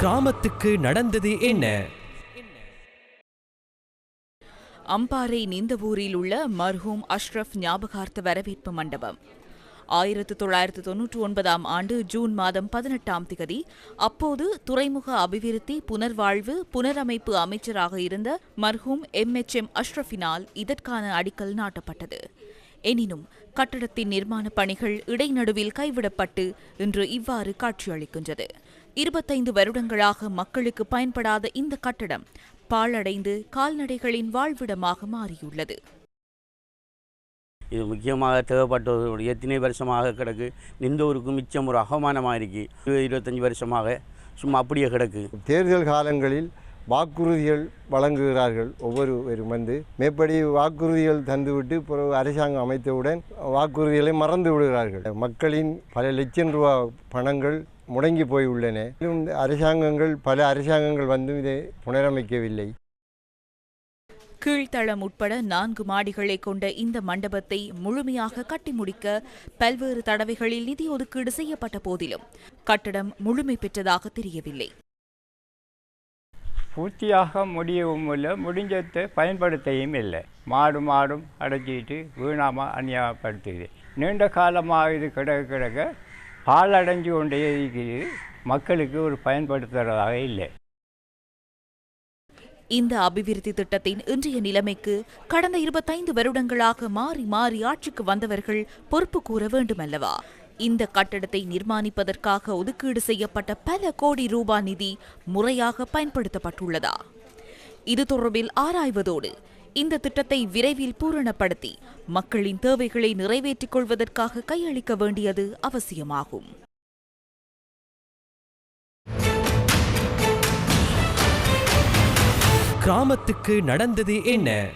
கிராமத்துக்கு நடந்தது என்ன? அம்பாறை நீந்தவூரில் உள்ள மர்ஹூம் அஷ்ரஃப் ஞாபகார்த்த வரவேற்பு மண்டபம். ஆயிரத்து தொள்ளாயிரத்து தொன்னூற்றி ஒன்பதாம் ஆண்டு ஜூன் மாதம் பதினெட்டாம் திகதி அப்போது துறைமுக அபிவிருத்தி புனர்வாழ்வு புனரமைப்பு அமைச்சராக இருந்த மர்ஹூம் எம் எச் எம் அஷ்ரஃபினால் இதற்கான அடிக்கல் நாட்டப்பட்டது. எனினும் கட்டடத்தின் நிர்மாண பணிகள் இடைநடுவில் கைவிடப்பட்டு இன்று இவ்வாறு காட்சியளிக்கின்றது. இருபத்தைந்து வருடங்களாக மக்களுக்கு பயன்படாத இந்த கட்டடம் பாழடைந்து கால்நடைகளின் வாழ்விடமாக மாறியுள்ளது. இது முக்கியமாக தேவைப்பட்டது எத்தனை வருஷமாக கிடக்கு ஊருக்கு மிச்சம் ஒரு அவமானமாக இருக்கு இருபது இருபத்தஞ்சி வருஷமாக சும்மா அப்படியே கிடக்கு. தேர்தல் காலங்களில் வாக்குறுதிகள் வழங்குகிறார்கள் ஒவ்வொருவரும் வந்து. மேற்படி வாக்குறுதிகள் தந்துவிட்டு பிறகு அரசாங்கம் அமைத்தவுடன் வாக்குறுதிகளை மறந்து விடுகிறார்கள். மக்களின் பல லட்சம் ரூபா பணங்கள் முடங்கி போய் உள்ளன அரசாங்கங்கள் பல அரசாங்கங்கள் வந்து இதை புனரமைக்கவில்லை. கீழ்த்தளம் உட்பட நான்கு மாடிகளை கொண்ட இந்த மண்டபத்தை முழுமையாக கட்டி முடிக்க பல்வேறு தடவைகளில் நிதி ஒதுக்கீடு செய்யப்பட்ட போதிலும் கட்டடம் முழுமை பெற்றதாக தெரியவில்லை. பூர்த்தியாக முடியவும் இல்லை முடிஞ்சத்தை பயன்படுத்தவும் இல்லை. மாடு மாடும் அடைச்சிட்டு வீணாமல் அநியாயப்படுத்துது நீண்ட காலமாக இது கிடக்க கிடக்க பால் கொண்டே இருக்குது. மக்களுக்கு ஒரு பயன்படுத்துகிறதாக இல்லை. இந்த அபிவிருத்தி திட்டத்தின் இன்றைய நிலைமைக்கு கடந்த இருபத்தைந்து வருடங்களாக மாறி மாறி ஆட்சிக்கு வந்தவர்கள் பொறுப்பு கூற வேண்டுமல்லவா? இந்த கட்டடத்தை நிர்மாணிப்பதற்காக ஒதுக்கீடு செய்யப்பட்ட பல கோடி ரூபாய் நிதி முறையாக பயன்படுத்தப்பட்டுள்ளதா? இது தொடர்பில் ஆராய்வதோடு இந்த திட்டத்தை விரைவில் பூரணப்படுத்தி மக்களின் தேவைகளை நிறைவேற்றிக் கொள்வதற்காக கையளிக்க வேண்டியது அவசியமாகும். கிராமத்துக்கு நடந்தது என்ன?